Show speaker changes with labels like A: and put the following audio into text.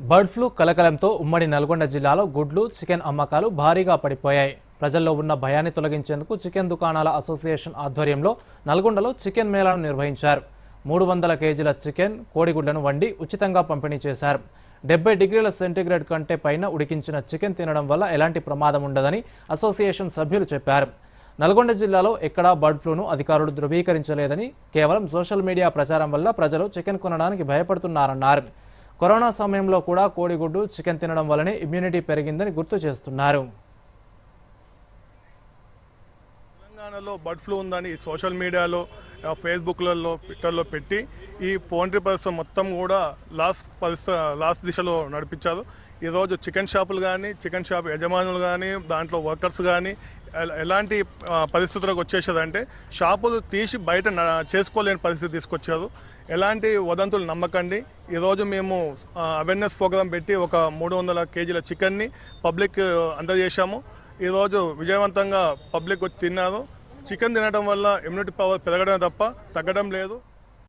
A: Bird flu కలకలంతో ఉమ్మడి నల్గొండ జిల్లాలో గుడ్లు చికెన్ అమ్మకాలు భారీగా పడిపోయాయి. ప్రజల్లో ఉన్న భయాన్ని తొలగించేందుకు చికెన్ దుకాణాల అసోసియేషన్ ఆధ్వర్యంలో నల్గొండలో చికెన్ మేళాను నిర్వహించారు. మూడు వందల కేజీల చికెన్ కోడిగుడ్లను వండి ఉచితంగా పంపిణీ చేశారు. డెబ్బై డిగ్రీల సెంటీగ్రేడ్ కంటే పైన ఉడికించిన చికెన్ తినడం వల్ల ఎలాంటి ప్రమాదం ఉండదని అసోసియేషన్ సభ్యులు చెప్పారు. నల్గొండ జిల్లాలో ఎక్కడా బర్డ్ ఫ్లూను అధికారులు ధృవీకరించలేదని కేవలం సోషల్ మీడియా ప్రచారం వల్ల ప్రజలు చికెన్ కొనడానికి భయపడుతున్నారన్నారు. కరోనా సమయంలో కూడా కోడిగుడ్డు చికెన్ తినడం వల్లనే ఇమ్యూనిటీ పెరిగిందని గుర్తు చేస్తున్నారు.
B: తెలంగాణలో బర్డ్ ఫ్లూ ఉందని సోషల్ మీడియాలో ఫేస్బుక్లలో ట్విట్టర్లో పెట్టి ఈ పౌండ్రీ పరిశ్రమ మొత్తం కూడా లాస్ట్ పరిశ్ర లాస్ట్ దిశలో నడిపించారు. ఈరోజు చికెన్ షాపులు కానీ చికెన్ షాప్ యజమానులు కానీ దాంట్లో వర్కర్స్ కానీ ఎలాంటి పరిస్థితులకు వచ్చేసేదంటే షాపులు తీసి బయట చేసుకోలేని పరిస్థితి తీసుకొచ్చారు. ఎలాంటి వదంతులు నమ్మకండి. ఈరోజు మేము అవేర్నెస్ ప్రోగ్రామ్ పెట్టి ఒక మూడు వందల కేజీల చికెన్ని పబ్లిక్ అందజేశాము. ఈరోజు విజయవంతంగా పబ్లిక్ వచ్చి తిన్నారు. చికెన్ తినడం వల్ల ఇమ్యూనిటీ పవర్ పెరగడం తప్ప తగ్గడం లేదు.